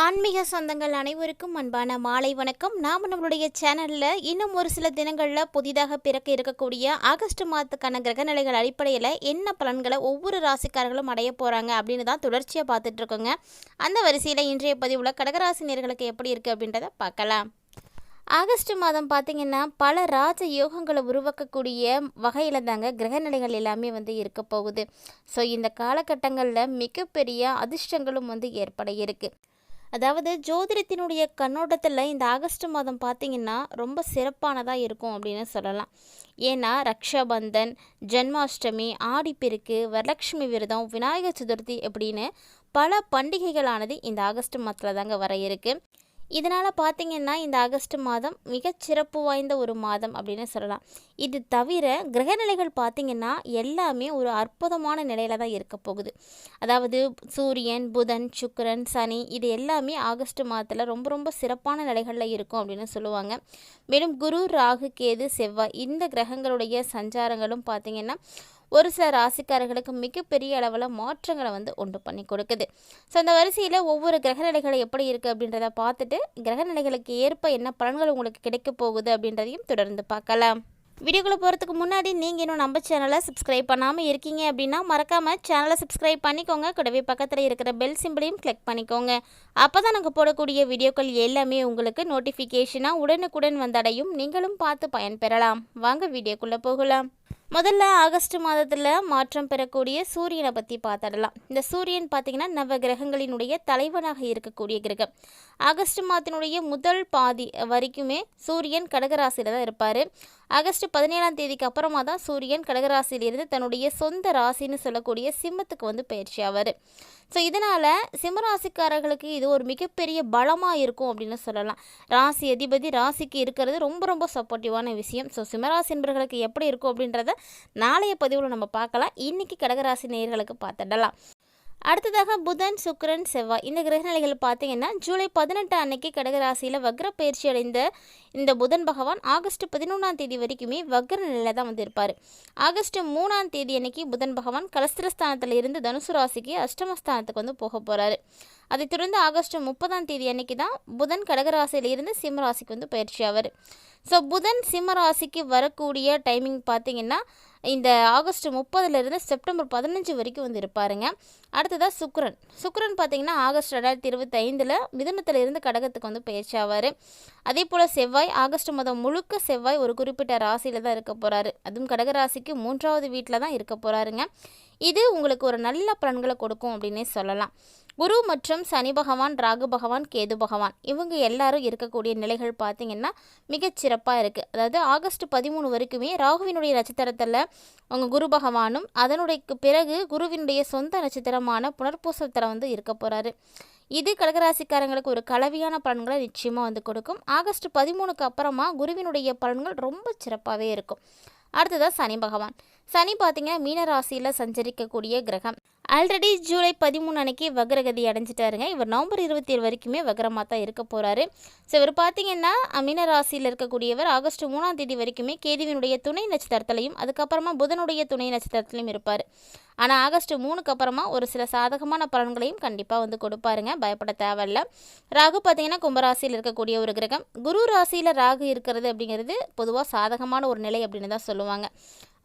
ஆன்மீக சொந்தங்கள் அனைவருக்கும் அன்பான மாலை வணக்கம். நாம் நம்மளுடைய சேனலில் இன்னும் ஒரு சில தினங்களில் புதிதாக பிறக்க இருக்கக்கூடிய ஆகஸ்ட் மாதத்துக்கான கிரகநிலைகள் அடிப்படையில் என்ன பலன்களை ஒவ்வொரு ராசிக்காரர்களும் அடைய போகிறாங்க அப்படின்னு தான் தொடர்ச்சியாக பார்த்துட்டு இருக்கோங்க அந்த வரிசையில் இன்றைய பதிவில் கடகராசி நேர்களுக்கு எப்படி இருக்குது அப்படின்றத பார்க்கலாம். ஆகஸ்ட் மாதம் பார்த்திங்கன்னா பல ராஜ யோகங்களை உருவாக்கக்கூடிய வகையில் தாங்க கிரகநிலைகள் எல்லாமே வந்து இருக்க போகுது. ஸோ இந்த காலகட்டங்களில் மிகப்பெரிய அதிர்ஷ்டங்களும் வந்து ஏற்பட இருக்குது அதாவது ஜோதிடத்தினுடைய கண்ணோட்டத்தில் இந்த ஆகஸ்ட் மாதம் பார்த்திங்கன்னா ரொம்ப சிறப்பானதாக இருக்கும் அப்படின்னு சொல்லலாம். ஏன்னா ரக்ஷாபந்தன் ஜென்மாஷ்டமி ஆடிப்பெருக்கு வரலட்சுமி விரதம் விநாயகர் சதுர்த்தி அப்படின்னு பல பண்டிகைகளானது இந்த ஆகஸ்ட் மாதத்தில் தாங்க வர இருக்குது இதனால் பார்த்திங்கன்னா இந்த ஆகஸ்ட் மாதம் மிகச்சிறப்பு வாய்ந்த ஒரு மாதம் அப்படின்னு சொல்லலாம். இது தவிர கிரகநிலைகள் பார்த்திங்கன்னா எல்லாமே ஒரு அற்புதமான நிலையில தான் இருக்க போகுது. அதாவது சூரியன் புதன் சுக்கரன் சனி இது எல்லாமே ஆகஸ்ட் மாதத்தில் ரொம்ப ரொம்ப சிறப்பான நிலைகளில் இருக்கும் அப்படின்னு சொல்லுவாங்க. மேலும் குரு ராகு கேது செவ்வாய் இந்த கிரகங்களுடைய சஞ்சாரங்களும் பார்த்திங்கன்னா ஒரு சில ராசிக்காரர்களுக்கு மிகப்பெரிய அளவில் மாற்றங்களை வந்து உண்டு பண்ணி கொடுக்குது. ஸோ அந்த வரிசையில் ஒவ்வொரு கிரகநிலைகளை எப்படி இருக்குது அப்படின்றத பார்த்துட்டு கிரகநிலைகளுக்கு ஏற்ப என்ன பலன்கள் உங்களுக்கு கிடைக்க போகுது அப்படின்றதையும் தொடர்ந்து பார்க்கலாம். வீடியோக்குள்ளே போகிறதுக்கு முன்னாடி நீங்கள் இன்னும் நம்ம சேனலை சப்ஸ்கிரைப் பண்ணாமல் இருக்கீங்க அப்படின்னா மறக்காமல் சேனலை சப்ஸ்கிரைப் பண்ணிக்கோங்க. கூடவே பக்கத்தில் இருக்கிற பெல் சிம்பிளையும் கிளிக் பண்ணிக்கோங்க. அப்போ தான் நாங்கள் போடக்கூடிய வீடியோக்கள் எல்லாமே உங்களுக்கு நோட்டிஃபிகேஷனாக உடனுக்குடன் வந்தடையும். நீங்களும் பார்த்து பயன்பெறலாம். வாங்க வீடியோக்குள்ளே போகலாம். முதல்ல ஆகஸ்ட் மாதத்தில் மாற்றம் பெறக்கூடிய சூரியனை பற்றி பார்த்துடலாம் இந்த சூரியன் பார்த்திங்கன்னா நவ கிரகங்களினுடைய தலைவனாக இருக்கக்கூடிய கிரகம். ஆகஸ்ட் மாதத்தினுடைய முதல் பாதி வரைக்குமே சூரியன் கடகராசியில் தான் இருப்பார். ஆகஸ்ட் பதினேழாம் தேதிக்கு அப்புறமா தான் சூரியன் கடகராசியிலிருந்து தன்னுடைய சொந்த ராசின்னு சொல்லக்கூடிய சிம்மத்துக்கு வந்து பயிற்சி ஆவார். ஸோ இதனால் சிம்மராசிக்காரர்களுக்கு இது ஒரு மிகப்பெரிய பலமாக இருக்கும் அப்படின்னு சொல்லலாம். ராசி அதிபதி ராசிக்கு இருக்கிறது ரொம்ப ரொம்ப சப்போர்ட்டிவான விஷயம். ஸோ சிம்மராசி என்பர்களுக்கு எப்படி இருக்கும் அப்படின்றத நாளைய பதிவில் நம்ம பார்க்கலாம். இன்றைக்கி கடகராசி நேயர்களுக்கு பார்த்துடலாம். அடுத்ததாக புதன் சுக்கரன் செவ்வாய். இந்த கிரகநிலைகள் பார்த்தீங்கன்னா ஜூலை பதினெட்டு அன்னைக்கு கடகராசியில் வக்ர பயிற்சி அடைந்த இந்த புதன் பகவான் ஆகஸ்ட் பதினொன்றாம் தேதி வரைக்குமே வக்ர நிலையில் தான் வந்திருப்பார். ஆகஸ்ட் மூணாம் தேதி அன்னைக்கு புதன் பகவான் கலஸ்திரஸ்தானத்தில் இருந்து தனுசு ராசிக்கு அஷ்டமஸ்தானத்துக்கு வந்து போக போகிறாரு அதைத் தொடர்ந்து ஆகஸ்ட் முப்பதாம் தேதி அன்னைக்கு தான் புதன் கடகராசியில் இருந்து சிம்ம ராசிக்கு வந்து பயிற்சி ஆவார். ஸோ புதன் சிம்ம ராசிக்கு வரக்கூடிய டைமிங் பார்த்தீங்கன்னா இந்த ஆகஸ்ட் முப்பதுலேருந்து செப்டம்பர் பதினஞ்சு வரைக்கும் வந்து இருப்பாருங்க. அடுத்ததாக சுக்ரன். சுக்ரன் பார்த்தீங்கன்னா ஆகஸ்ட் ரெண்டாயிரத்தி இருபத்தைந்தில் மிதுனத்தில் இருந்து கடகத்துக்கு வந்து பயிற்சி ஆவார். அதே போல் செவ்வாய் ஆகஸ்ட் மாதம் முழுக்க செவ்வாய் ஒரு குறிப்பிட்ட ராசியில் தான் இருக்க போகிறாரு அதுவும் கடக ராசிக்கு மூன்றாவது வீட்டில் தான் இருக்க போகிறாருங்க இது உங்களுக்கு ஒரு நல்ல பலன்களை கொடுக்கும் அப்படின்னே சொல்லலாம். குரு மற்றும் சனி பகவான் ராகு பகவான் கேது பகவான் இவங்க எல்லாரும் இருக்கக்கூடிய நிலைகள் பார்த்திங்கன்னா மிகச்சிறப்பாக இருக்குது அதாவது ஆகஸ்ட் பதிமூணு வரைக்குமே ராகுவினுடைய நட்சத்திரத்தில் உங்கள் குரு பகவானும் அதனுடைய பிறகு குருவினுடைய சொந்த நட்சத்திரமான புனர்பூசத்தில் வந்து இருக்க போகிறாரு இது கடகராசிக்காரங்களுக்கு ஒரு கலவையான பலன்களை நிச்சயமாக வந்து கொடுக்கும். ஆகஸ்ட் பதிமூணுக்கு அப்புறமா குருவினுடைய பலன்கள் ரொம்ப சிறப்பாகவே இருக்கும். அடுத்ததாக சனி பகவான். சனி பார்த்தீங்கன்னா மீனராசியில் சஞ்சரிக்கக்கூடிய கிரகம். ஆல்ரெடி ஜூலை பதிமூணு அன்னைக்கு வக்ரகதி அடைஞ்சிட்டாருங்க. இவர் நவம்பர் இருபத்தி ஏழு வரைக்குமே வக்ரமாக தான் இருக்க போகிறாரு ஸோ இவர் பார்த்தீங்கன்னா மீனராசியில் இருக்கக்கூடியவர் ஆகஸ்ட் மூணாம் தேதி வரைக்குமே கேதுவினுடைய துணை நட்சத்திரத்திலையும் அதுக்கப்புறமா புதனுடைய துணை நட்சத்திரத்திலையும் இருப்பார். ஆனால் ஆகஸ்ட் மூணுக்கு அப்புறமா ஒரு சில சாதகமான பலன்களையும் கண்டிப்பாக வந்து கொடுப்பாருங்க. பயப்பட தேவையில்ல. ராகு பார்த்தீங்கன்னா கும்பராசியில் இருக்கக்கூடிய ஒரு கிரகம். குரு ராசியில் ராகு இருக்கிறது அப்படிங்கிறது பொதுவாக சாதகமான ஒரு நிலை அப்படின்னு தான் சொல்லுவாங்க.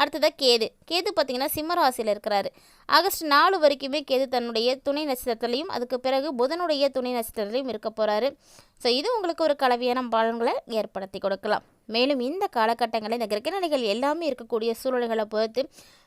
அடுத்ததாக கேது. கேது பார்த்திங்கன்னா சிம்ம ராசியில் இருக்கிறாரு. ஆகஸ்ட் நாலு வரைக்குமே கேது தன்னுடைய துணை நட்சத்திரத்துலையும் அதுக்கு பிறகு புதனுடைய துணை நட்சத்திரத்துலையும் இருக்க போகிறாரு ஸோ இது உங்களுக்கு ஒரு கலவையான பலன்களை ஏற்படுத்தி கொடுக்கலாம். மேலும் இந்த காலகட்டங்களில் இந்த கிரகநிலைகள் எல்லாமே இருக்கக்கூடிய சூழல்களை பொறுத்து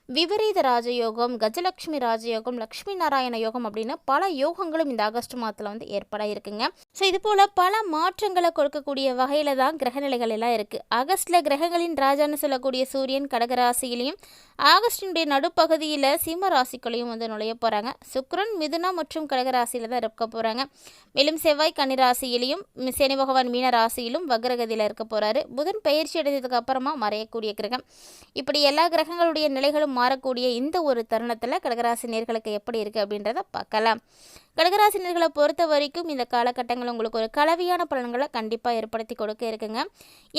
விபரீத ராஜயோகம் கஜலட்சுமி ராஜயோகம் லக்ஷ்மி நாராயண யோகம் அப்படின்னு பல யோகங்களும் இந்த ஆகஸ்ட் மாதத்தில் வந்து ஏற்பட இருக்குங்க. ஸோ இது போல் பல மாற்றங்களை கொடுக்கக்கூடிய வகையில் தான் கிரகநிலைகள் எல்லாம் இருக்குது ஆகஸ்டில் கிரகங்களின் ராஜான்னு சொல்லக்கூடிய சூரியன் கடகராசியிலையும் ஆகஸ்டினுடைய நடுப்பகுதியில் சிம்ம ராசிக்குள்ளேயும் வந்து நுழைய போகிறாங்க சுக்ரன் மிதுனா மற்றும் கடகராசியில் தான் இருக்க போகிறாங்க மேலும் செவ்வாய் கன்னிராசியிலையும் சனி பகவான் மீன ராசியிலும் வக்ரகதியில் இருக்க போகிறாரு புதன் பயிற்சி அடைந்ததுக்கு அப்புறமா மறையக்கூடிய கிரகம். இப்படி எல்லா கிரகங்களுடைய நிலைகளும் மாறக்கூடிய இந்த ஒரு தருணத்தில் கடகராசி நேர்களுக்கு எப்படி இருக்குது அப்படின்றத பார்க்கலாம். கடகராசினியர்களை பொறுத்த வரைக்கும் இந்த காலகட்டங்கள் உங்களுக்கு ஒரு கலவையான பலன்களை கண்டிப்பாக ஏற்படுத்தி கொடுக்க இருக்குங்க.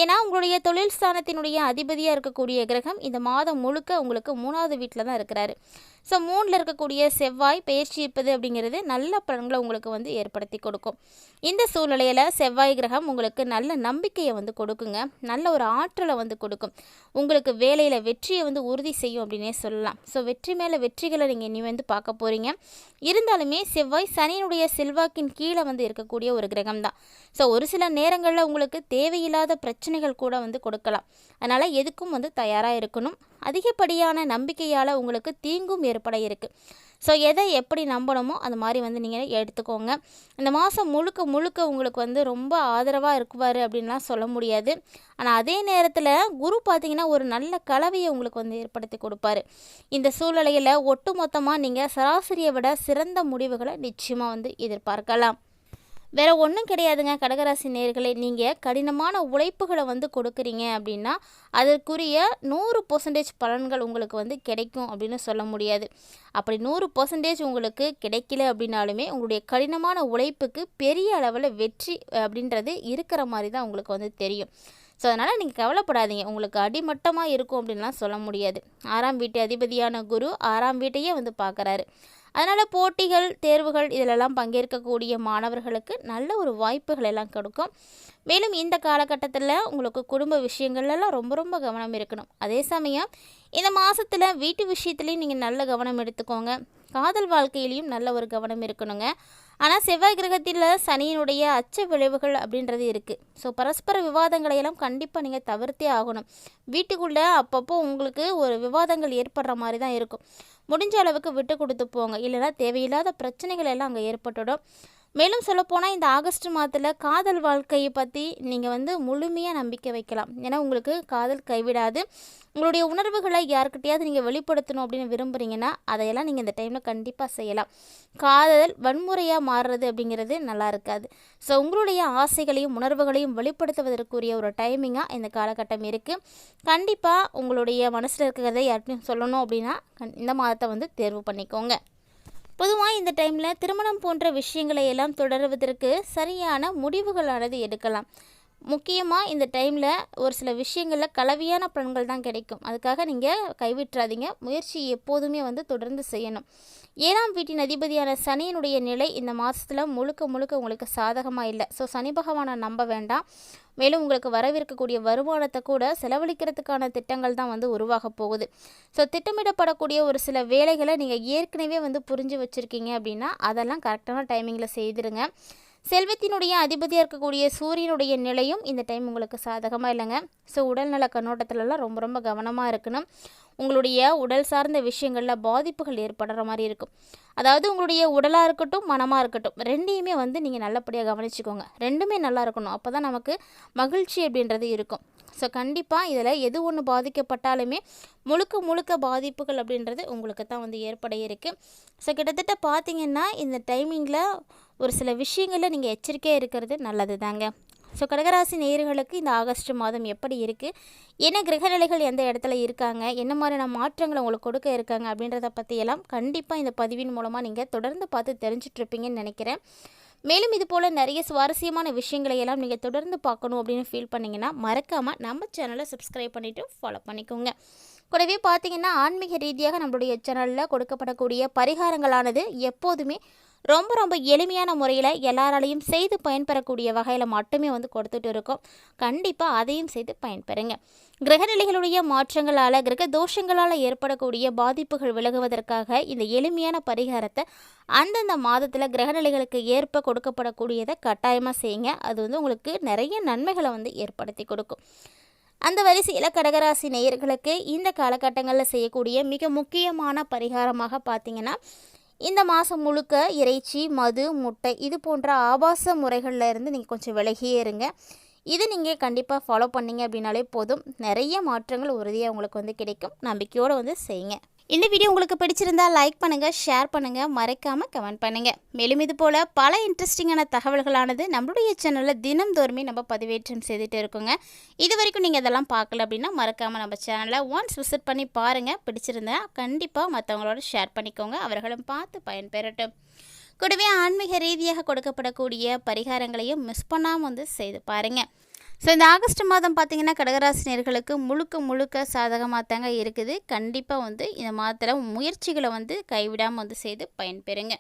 ஏன்னா உங்களுடைய தொழில் ஸ்தானத்தினுடைய அதிபதியாக இருக்கக்கூடிய கிரகம் இந்த மாதம் முழுக்க உங்களுக்கு மூணாவது வீட்டில் தான் இருக்கிறாரு. ஸோ மூணில் இருக்கக்கூடிய செவ்வாய் பயிற்சி இருப்பது அப்படிங்கிறது நல்ல பலன்களை உங்களுக்கு வந்து ஏற்படுத்தி கொடுக்கும். இந்த சூழ்நிலையில் செவ்வாய் கிரகம் உங்களுக்கு நல்ல நம்பிக்கையை வந்து கொடுக்குங்க. நல்ல ஒரு ஆற்றலை வந்து கொடுக்கும். உங்களுக்கு வேலையில் வெற்றியை வந்து உறுதி செய்யும் அப்படின்னே சொல்லலாம். ஸோ வெற்றி மேலே வெற்றிகளை நீங்கள் இனி வந்து பார்க்க போகிறீங்க இருந்தாலுமே செவ்வாய் சனியினுடைய செல்வாக்கின் கீழே வந்து இருக்கக்கூடிய ஒரு கிரகம் தான் ஸோ ஒரு சில நேரங்களில் உங்களுக்கு தேவையில்லாத பிரச்சனைகள் கூட வந்து கொடுக்கலாம். அதனால் எதுக்கும் வந்து தயாராக இருக்கணும். அதிகப்படியான நம்பிக்கையால் உங்களுக்கு தீங்கும் ஏற்பட இருக்குது ஸோ எதை எப்படி நம்பணுமோ அது மாதிரி வந்து நீங்கள் எடுத்துக்கோங்க. இந்த மாதம் முழுக்க முழுக்க உங்களுக்கு வந்து ரொம்ப ஆதரவாக இருக்குவார் அப்படின்லாம் சொல்ல முடியாது. ஆனால் அதே நேரத்தில் குரு பார்த்திங்கன்னா ஒரு நல்ல கலவையை உங்களுக்கு வந்து ஏற்படுத்தி கொடுப்பாரு. இந்த சூழ்நிலையில் ஒட்டு மொத்தமாக நீங்கள் சராசரியை விட சிறந்த முடிவுகளை நிச்சயமாக வந்து எதிர்பார்க்கலாம். வேறு ஒன்றும் கிடையாதுங்க. கடகராசி நேர்களை நீங்கள் கடினமான உழைப்புகளை வந்து கொடுக்குறீங்க அப்படின்னா அதற்குரிய நூறு பர்சன்டேஜ் பலன்கள் உங்களுக்கு வந்து கிடைக்கும் அப்படின்னு சொல்ல முடியாது. அப்படி நூறு பர்சன்டேஜ் உங்களுக்கு கிடைக்கல அப்படின்னாலுமே உங்களுடைய கடினமான உழைப்புக்கு பெரிய அளவில் வெற்றி அப்படின்றது இருக்கிற மாதிரி தான் உங்களுக்கு வந்து தெரியும். ஸோ அதனால் நீங்கள் கவலைப்படாதீங்க. உங்களுக்கு அடிமட்டமாக இருக்கும் அப்படின்லாம் சொல்ல முடியாது. ஆறாம் வீட்டு அதிபதியான குரு ஆறாம் வீட்டையே வந்து பார்க்குறாரு. அதனால் போட்டிகள் தேர்வுகள் இதிலெல்லாம் பங்கேற்கக்கூடிய மாணவர்களுக்கு நல்ல ஒரு வாய்ப்புகள் எல்லாம் கொடுக்கும். மேலும் இந்த காலகட்டத்தில் உங்களுக்கு குடும்ப விஷயங்கள்லாம் ரொம்ப ரொம்ப கவனம் இருக்கணும். அதே சமயம் இந்த மாதத்தில் வீட்டு விஷயத்துலேயும் நீங்கள் நல்ல கவனம் எடுத்துக்கோங்க. காதல் வாழ்க்கையிலையும் நல்ல ஒரு கவனம் இருக்கணுங்க. ஆனால் செவ்வாய் கிரகத்தில் சனியினுடைய அச்ச விளைவுகள் அப்படின்றது இருக்குது ஸோ பரஸ்பர விவாதங்களையெல்லாம் கண்டிப்பாக நீங்கள் தவிர்த்தே ஆகணும். வீட்டுக்குள்ளே அப்பப்போ உங்களுக்கு ஒரு விவாதங்கள் ஏற்படுற மாதிரி தான் இருக்கும். முடிஞ்ச அளவுக்கு விட்டு கொடுத்து போங்க. இல்லைனா தேவையில்லாத பிரச்சனைகள் எல்லாம் அங்கே ஏற்பட்டுடும். மேலும் சொல்லப்போனால் இந்த ஆகஸ்ட் மாதத்தில் காதல் வாழ்க்கையை பற்றி நீங்கள் வந்து முழுமையாக நம்பிக்கை வைக்கலாம். ஏன்னா உங்களுக்கு காதல் கைவிடாது. உங்களுடைய உணர்வுகளை யாருக்கிட்டையாவது நீங்கள் வெளிப்படுத்தணும் அப்படின்னு விரும்புகிறீங்கன்னா அதையெல்லாம் நீங்கள் இந்த டைமில் கண்டிப்பாக செய்யலாம். காதல் வன்முறையாக மாறுறது அப்படிங்கிறது நல்லா இருக்காது. ஸோ உங்களுடைய ஆசைகளையும் உணர்வுகளையும் வெளிப்படுத்துவதற்குரிய ஒரு டைமிங்காக இந்த காலகட்டம் இருக்குது கண்டிப்பாக உங்களுடைய மனசில் இருக்கிறத யார்கிட்டையும் சொல்லணும் அப்படின்னா இந்த மாதத்தை வந்து தேர்வு பண்ணிக்கோங்க. பொதுவாக இந்த டைமில் திருமணம் போன்ற விஷயங்களை எல்லாம் தொடர்வதற்கு சரியான முடிவுகளானது எடுக்கலாம். முக்கியமாக இந்த டைமில் ஒரு சில விஷயங்களில் கலவையான பலன்கள் தான் கிடைக்கும். அதுக்காக நீங்கள் கைவிட்டுறாதீங்க. முயற்சி எப்போதுமே வந்து தொடர்ந்து செய்யணும். ஏழாம் வீட்டின் அதிபதியான சனியினுடைய நிலை இந்த மாதத்தில் முழுக்க முழுக்க உங்களுக்கு சாதகமாக இல்லை. ஸோ சனி பகவானை நம்ப வேண்டாம். மேலும் உங்களுக்கு வரவிருக்கக்கூடிய வருமானத்தை கூட செலவழிக்கிறதுக்கான திட்டங்கள் தான் வந்து உருவாக போகுது. ஸோ திட்டமிடப்படக்கூடிய ஒரு சில வேலைகளை நீங்கள் ஏற்கனவே வந்து புரிஞ்சு வச்சுருக்கீங்க அப்படின்னா அதெல்லாம் கரெக்டான டைமிங்கில் செய்திருங்க. செல்வத்தினுடைய அதிபதியாக இருக்கக்கூடிய சூரியனுடைய நிலையும் இந்த டைம் உங்களுக்கு சாதகமாக இல்லைங்க. ஸோ உடல்நல கண்ணோட்டத்திலலாம் ரொம்ப ரொம்ப கவனமாக இருக்கணும். உங்களுடைய உடல் சார்ந்த விஷயங்களில் பாதிப்புகள் ஏற்படுற மாதிரி இருக்கும். அதாவது உங்களுடைய உடலாக இருக்கட்டும் மனமாக இருக்கட்டும் ரெண்டையுமே வந்து நீங்கள் நல்லபடியாக கவனிச்சுக்கோங்க. ரெண்டுமே நல்லா இருக்கணும். அப்போ தான் நமக்கு மகிழ்ச்சி அப்படின்றது இருக்கும். ஸோ கண்டிப்பாக இதில் எது ஒன்று பாதிக்கப்பட்டாலுமே முழுக்க முழுக்க பாதிப்புகள் அப்படின்றது உங்களுக்கு தான் வந்து ஏற்பட இருக்குது ஸோ கிட்டத்தட்ட பார்த்தீங்கன்னா இந்த டைமிங்கில் ஒரு சில விஷயங்களில் நீங்கள் எச்சரிக்கையாக இருக்கிறது நல்லது தாங்க ஸோ கடகராசி நேயர்களுக்கு இந்த ஆகஸ்ட் மாதம் எப்படி இருக்குது? என்ன கிரகநிலைகள் எந்த இடத்துல இருக்காங்க? என்ன மாதிரியான மாற்றங்கள் உங்களுக்கு கொடுக்க இருக்காங்க? அப்படின்றத பற்றியெல்லாம் கண்டிப்பாக இந்த பதிவின் மூலமாக நீங்கள் தொடர்ந்து பார்த்து தெரிஞ்சிட்ருப்பீங்கன்னு நினைக்கிறேன். மேலும் இது போல் நிறைய சுவாரஸ்யமான விஷயங்களை எல்லாம் நீங்கள் தொடர்ந்து பார்க்கணும் அப்படின்னு ஃபீல் பண்ணிங்கன்னா மறக்காமல் நம்ம சேனலை சப்ஸ்கிரைப் பண்ணிவிட்டு ஃபாலோ பண்ணிக்கோங்க. கூடவே பார்த்தீங்கன்னா ஆன்மீக ரீதியாக நம்மளுடைய சேனலில் கொடுக்கப்படக்கூடிய பரிகாரங்களானது எப்போதுமே ரொம்ப ரொம்ப எளிமையான முறையில் எல்லாராலையும் செய்து பயன்பெறக்கூடிய வகையில் மட்டுமே வந்து கொடுத்துட்டு இருக்கோம். கண்டிப்பாக அதையும் செய்து பயன்பெறுங்க. கிரகநிலைகளுடைய மாற்றங்களால் கிரக தோஷங்களால் ஏற்படக்கூடிய பாதிப்புகள் விலகுவதற்காக இந்த எளிமையான பரிகாரத்தை அந்தந்த மாதத்தில் கிரகநிலைகளுக்கு ஏற்ப கொடுக்கப்படக்கூடியதை கட்டாயமாக செய்யுங்க. அது வந்து உங்களுக்கு நிறைய நன்மைகளை வந்து ஏற்படுத்தி கொடுக்கும். அந்த வரிசையில் கடகராசி நேயர்களுக்கு இந்த காலகட்டங்களில் செய்யக்கூடிய மிக முக்கியமான பரிகாரமாக பார்த்தீங்கன்னா இந்த மாதம் முழுக்க இறைச்சி மது முட்டை இது போன்ற ஆபாச முறைகளில் இருந்து நீங்கள் கொஞ்சம் விலகியே இருங்க. இது நீங்கள் கண்டிப்பாக ஃபாலோ பண்ணிங்க அப்படின்னாலே போதும். நிறைய மாற்றங்கள் உறுதியாக உங்களுக்கு வந்து கிடைக்கும். நம்பிக்கையோடு வந்து செய்யுங்க. இந்த வீடியோ உங்களுக்கு பிடிச்சிருந்தா லைக் பண்ணுங்கள் ஷேர் பண்ணுங்கள் மறைக்காமல் கமெண்ட் பண்ணுங்கள் மேலும் இது போல் பல இன்ட்ரெஸ்டிங்கான தகவல்களானது நம்மளுடைய சேனலில் தினம்தோறுமே நம்ம பதிவேற்றம் செய்துட்டு இருக்கோங்க. இது வரைக்கும் நீங்கள் இதெல்லாம் பார்க்கல அப்படின்னா மறக்காமல் நம்ம சேனலை ஒன்ஸ் விசிட் பண்ணி பாருங்கள் பிடிச்சிருந்தா கண்டிப்பாக மற்றவங்களோட ஷேர் பண்ணிக்கோங்க. அவர்களும் பார்த்து பயன்பெறட்டும். கூடவே ஆன்மீக ரீதியாக கொடுக்கப்படக்கூடிய பரிகாரங்களையும் மிஸ் பண்ணாமல் வந்து செய்து பாருங்கள் ஸோ இந்த ஆகஸ்ட் மாதம் பார்த்திங்கன்னா கடகராசினியர்களுக்கு முழுக்க முழுக்க சாதகமாக தாங்க இருக்குது. கண்டிப்பாக வந்து இந்த மாதத்தில் முயற்சிகளை வந்து கைவிடாமல் வந்து செய்து பயன்பெறுங்க.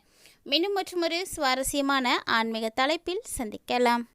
மீண்டும் மற்றும் ஒரு சுவாரஸ்யமான ஆன்மீக தலைப்பில் சந்திக்கலாம்.